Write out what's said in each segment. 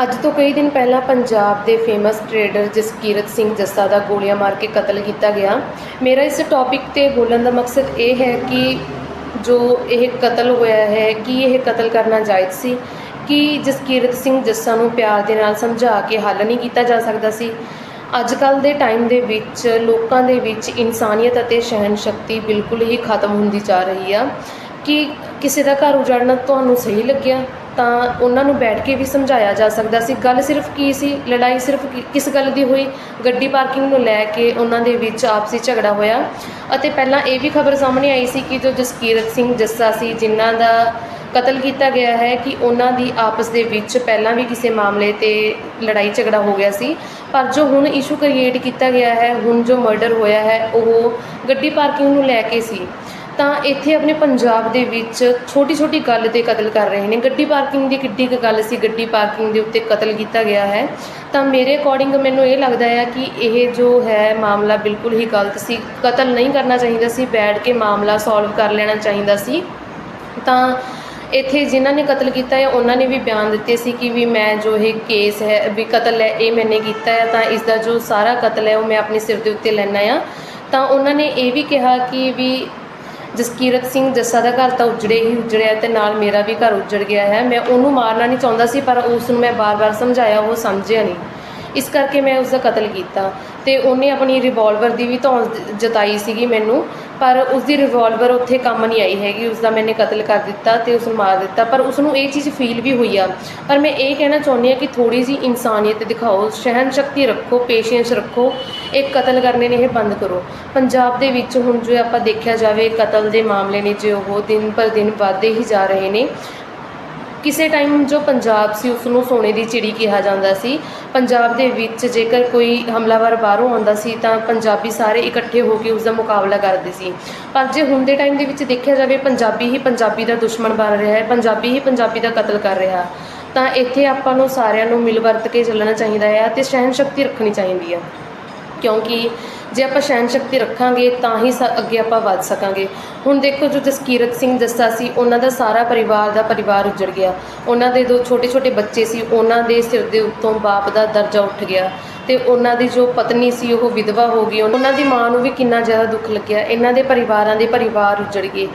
ਅੱਜ ਤੋਂ ਕਈ ਦਿਨ ਪਹਿਲਾਂ ਪੰਜਾਬ ਦੇ ਫੇਮਸ ਟਰੇਡਰ ਜਸਕੀਰਤ ਸਿੰਘ ਜੱਸਾ ਦਾ ਗੋਲੀਆਂ ਮਾਰ ਕੇ ਕਤਲ ਕੀਤਾ ਗਿਆ। ਮੇਰਾ ਇਸ ਟੌਪਿਕ ਤੇ ਬੋਲਣ ਦਾ ਮਕਸਦ ਇਹ ਹੈ ਕਿ ਜੋ ਇਹ ਕਤਲ ਹੋਇਆ ਹੈ, ਕਿ ਇਹ ਕਤਲ ਕਰਨਾ ਜਾਇਜ਼ ਸੀ? ਕਿ ਜਸਕੀਰਤ ਸਿੰਘ ਜੱਸਾ ਨੂੰ ਪਿਆਰ ਦੇ ਨਾਲ ਸਮਝਾ ਕੇ ਹੱਲ ਨਹੀਂ ਕੀਤਾ ਜਾ ਸਕਦਾ ਸੀ? ਅੱਜ ਕੱਲ ਦੇ ਟਾਈਮ ਦੇ ਵਿੱਚ, ਲੋਕਾਂ ਦੇ ਵਿੱਚ ਇਨਸਾਨੀਅਤ ਅਤੇ ਸਹਿਨ ਸ਼ਕਤੀ ਬਿਲਕੁਲ ਹੀ ਖਤਮ ਹੁੰਦੀ ਜਾ ਰਹੀ ਆ। ਕਿ ਕਿਸੇ ਦਾ ਘਰ ਉਜਾੜਨਾ ਤੁਹਾਨੂੰ ਸਹੀ ਲੱਗਿਆ? ਤਾਂ ਉਹਨਾਂ ਨੂੰ ਬੈਠ ਕੇ ਵੀ ਸਮਝਾਇਆ ਜਾ ਸਕਦਾ ਸੀ। ਗੱਲ ਸਿਰਫ ਕੀ ਸੀ? ਲੜਾਈ ਸਿਰਫ ਕਿ- ਕਿਸ ਗੱਲ ਦੀ ਹੋਈ? ਗੱਡੀ ਪਾਰਕਿੰਗ ਨੂੰ ਲੈ ਕੇ ਉਹਨਾਂ ਦੇ ਵਿੱਚ ਆਪਸੀ ਝਗੜਾ ਹੋਇਆ। ਅਤੇ ਪਹਿਲਾਂ ਇਹ ਵੀ ਖਬਰ ਸਾਹਮਣੇ ਆਈ ਸੀ ਕਿ ਜੋ ਜਸਕੀਰਤ ਸਿੰਘ ਜੱਸਾ ਸੀ, ਜਿਨ੍ਹਾਂ ਦਾ ਕਤਲ ਕੀਤਾ ਗਿਆ ਹੈ ਕਿ ਉਹਨਾਂ ਦੀ ਆਪਸ ਦੇ ਵਿੱਚ ਪਹਿਲਾਂ ਵੀ ਕਿਸੇ ਮਾਮਲੇ ਤੇ ਲੜਾਈ ਝਗੜਾ ਹੋ ਗਿਆ ਸੀ। ਪਰ ਜੋ ਹੁਣ ਇਸ਼ੂ ਕ੍ਰੀਏਟ ਕੀਤਾ ਗਿਆ ਹੈ, ਹੁਣ ਜੋ ਮਰਡਰ ਹੋਇਆ ਹੈ, ਉਹ ਗੱਡੀ ਪਾਰਕਿੰਗ ਨੂੰ ਲੈ ਕੇ ਸੀ। ਤਾਂ ਇੱਥੇ ਆਪਣੇ ਪੰਜਾਬ ਦੇ ਵਿੱਚ ਛੋਟੀ ਛੋਟੀ ਗੱਲ ਤੇ ਕਤਲ ਕਰ ਰਹੇ ਨੇ। ਗੱਡੀ ਪਾਰਕਿੰਗ ਦੀ ਕਿੱਡੀ ਕੁ ਗੱਲ ਸੀ, ਗੱਡੀ ਪਾਰਕਿੰਗ ਦੇ ਉੱਤੇ ਕਤਲ ਕੀਤਾ ਗਿਆ ਹੈ। ਤਾਂ ਮੇਰੇ ਅਕੋਰਡਿੰਗ ਮੈਨੂੰ ਇਹ ਲੱਗਦਾ ਹੈ ਕਿ ਇਹ ਜੋ ਹੈ ਮਾਮਲਾ ਬਿਲਕੁਲ ਹੀ ਗਲਤ ਸੀ। ਕਤਲ ਨਹੀਂ ਕਰਨਾ ਚਾਹੀਦਾ ਸੀ, ਬੈਠ ਕੇ ਮਾਮਲਾ ਸੋਲਵ ਕਰ ਲੈਣਾ ਚਾਹੀਦਾ ਸੀ। ਤਾਂ ਇੱਥੇ ਜਿਨ੍ਹਾਂ ਨੇ ਕਤਲ ਕੀਤਾ ਹੈ ਉਹਨਾਂ ਨੇ ਵੀ ਬਿਆਨ ਦਿੱਤੇ ਸੀ ਕਿ ਵੀ ਮੈਂ ਜੋ ਇਹ ਕੇਸ ਹੈ, ਵੀ ਕਤਲ ਹੈ, ਇਹ ਮੈਨੇ ਕੀਤਾ ਹੈ ਤਾਂ ਇਸ ਦਾ ਜੋ ਸਾਰਾ ਕਤਲ ਹੈ, ਉਹ ਮੈਂ ਆਪਣੇ ਸਿਰ ਦੇ ਉੱਤੇ ਲੈਣਾ ਆ। ਤਾਂ ਉਹਨਾਂ ਨੇ ਇਹ ਵੀ ਕਿਹਾ ਕਿ ਵੀ ਜਸਕੀਰਤ ਸਿੰਘ ਜੱਸਾ ਦਾ ਘਰ ਤਾਂ ਉਜੜੇ ਹੀ ਉਜੜਿਆ ਤੇ ਨਾਲ ਮੇਰਾ ਵੀ ਘਰ ਉਜੜ ਗਿਆ ਹੈ। ਮੈਂ ਉਹਨੂੰ ਮਾਰਨਾ ਨਹੀਂ ਚਾਹੁੰਦਾ ਸੀ, ਪਰ ਉਸ ਨੂੰ ਮੈਂ ਬਾਰ-ਬਾਰ ਸਮਝਾਇਆ, ਉਹ ਸਮਝਿਆ ਨਹੀਂ। ਇਸ ਕਰਕੇ ਮੈਂ ਉਸ ਦਾ ਕਤਲ ਕੀਤਾ ਤੇ ਉਹਨੇ ਆਪਣੀ ਰਿਵਾਲਵਰ ਦੀ ਵੀ ਧੌਣ ਜਤਾਈ ਸੀਗੀ ਮੈਨੂੰ, ਪਰ ਉਸ ਦੀ ਰਿਵਾਲਵਰ ਉੱਥੇ ਕੰਮ ਨਹੀਂ ਆਈ ਹੈਗੀ ਉਸ ਦਾ ਮੈਨੇ ਕਤਲ ਕਰ ਦਿੱਤਾ ਤੇ ਉਸ ਨੂੰ ਮਾਰ ਦਿੱਤਾ, ਪਰ ਉਸ ਨੂੰ ਇਹ ਚੀਜ਼ ਫੀਲ ਵੀ ਹੋਈ ਆ। ਪਰ ਮੈਂ ਇਹ ਕਹਿਣਾ ਚਾਹੁੰਦੀ ਹਾਂ ਕਿ ਥੋੜੀ ਜੀ ਇਨਸਾਨੀਅਤ ਦਿਖਾਓ ਸਹਿਨ ਸ਼ਕਤੀ ਰੱਖੋ ਪੇਸ਼ੈਂਸ ਰੱਖੋ, ਇਹ ਕਤਲ ਕਰਨੇ ਨੇ ਇਹ ਬੰਦ ਕਰੋ। ਪੰਜਾਬ ਦੇ ਵਿੱਚ ਹੁਣ ਜੋ ਆਪਾਂ ਦੇਖਿਆ ਜਾਵੇ, ਕਤਲ ਦੇ ਮਾਮਲੇ ਨੇ ਜੋ ਉਹ ਦਿਨ ਪਰ ਦਿਨ ਵੱਧਦੇ ਹੀ ਜਾ ਰਹੇ ਨੇ। ਕਿਸੇ ਟਾਈਮ ਜੋ ਪੰਜਾਬ ਸੀ ਉਸ ਨੂੰ ਸੋਨੇ ਦੀ ਚਿੜੀ ਕਿਹਾ ਜਾਂਦਾ ਸੀ। ਪੰਜਾਬ ਦੇ ਵਿੱਚ ਜੇਕਰ ਕੋਈ ਹਮਲਾਵਰ ਬਾਹਰੋਂ ਆਉਂਦਾ ਸੀ, ਤਾਂ ਪੰਜਾਬੀ ਸਾਰੇ ਇਕੱਠੇ ਹੋ ਕੇ ਉਸ ਦਾ ਮੁਕਾਬਲਾ ਕਰਦੇ ਸੀ। ਪਰ ਜੇ ਹੁਣ ਦੇ ਟਾਈਮ ਦੇ ਵਿੱਚ ਦੇਖਿਆ ਜਾਵੇ, ਪੰਜਾਬੀ ਹੀ ਪੰਜਾਬੀ ਦਾ ਦੁਸ਼ਮਣ ਬਣ ਰਿਹਾ ਹੈ, ਪੰਜਾਬੀ ਹੀ ਪੰਜਾਬੀ ਦਾ ਕਤਲ ਕਰ ਰਿਹਾ। ਤਾਂ ਇੱਥੇ ਆਪਾਂ ਨੂੰ ਸਾਰਿਆਂ ਨੂੰ ਮਿਲ ਵਰਤ ਕੇ ਚੱਲਣਾ ਚਾਹੀਦਾ ਹੈ ਤੇ ਸਹਿਣ ਸ਼ਕਤੀ ਰੱਖਣੀ ਚਾਹੀਦੀ ਹੈ। ਕਿਉਂਕਿ ਜੇ ਆਪਾਂ ਸਹਿਣ ਸ਼ਕਤੀ ਰੱਖਾਂਗੇ, ਤਾਂ ਹੀ ਸ- ਅੱਗੇ ਆਪਾਂ ਵੱਧ ਸਕਾਂਗੇ। ਹੁਣ ਦੇਖੋ ਜੋ ਜਸਕੀਰਤ ਸਿੰਘ ਜੱਸਾ ਸੀ, ਉਹਨਾਂ ਦਾ ਸਾਰਾ ਪਰਿਵਾਰ ਦਾ ਪਰਿਵਾਰ ਉੱਜੜ ਗਿਆ। ਉਹਨਾਂ ਦੇ ਦੋ ਛੋਟੇ ਛੋਟੇ ਬੱਚੇ ਸੀ, ਉਹਨਾਂ ਦੇ ਸਿਰ ਦੇ ਉੱਤੋਂ ਬਾਪ ਦਾ ਦਰਜਾ ਉੱਠ ਗਿਆ ਤੇ ਉਹਨਾਂ ਦੀ ਜੋ ਪਤਨੀ ਸੀ, ਉਹ ਵਿਧਵਾ ਹੋ ਗਈ। ਉਹਨਾਂ ਦੀ ਮਾਂ ਨੂੰ ਵੀ ਕਿੰਨਾ ਜ਼ਿਆਦਾ ਦੁੱਖ ਲੱਗਿਆ। ਇਹਨਾਂ ਦੇ ਪਰਿਵਾਰਾਂ ਦੇ ਪਰਿਵਾਰ ਉੱਜੜ ਗਏ।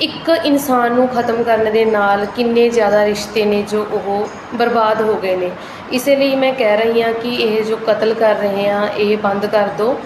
ਇੱਕ ਇਨਸਾਨ ਨੂੰ ਖਤਮ ਕਰਨ ਦੇ ਨਾਲ ਕਿੰਨੇ ਜ਼ਿਆਦਾ ਰਿਸ਼ਤੇ ਨੇ ਜੋ ਉਹ ਬਰਬਾਦ ਹੋ ਗਏ ਨੇ। ਇਸੇ ਲਈ ਮੈਂ ਕਹਿ ਰਹੀ ਹਾਂ ਕਿ ਇਹ ਜੋ ਕਤਲ ਕਰ ਰਹੇ ਆ ਇਹ ਬੰਦ ਕਰ ਦਿਓ।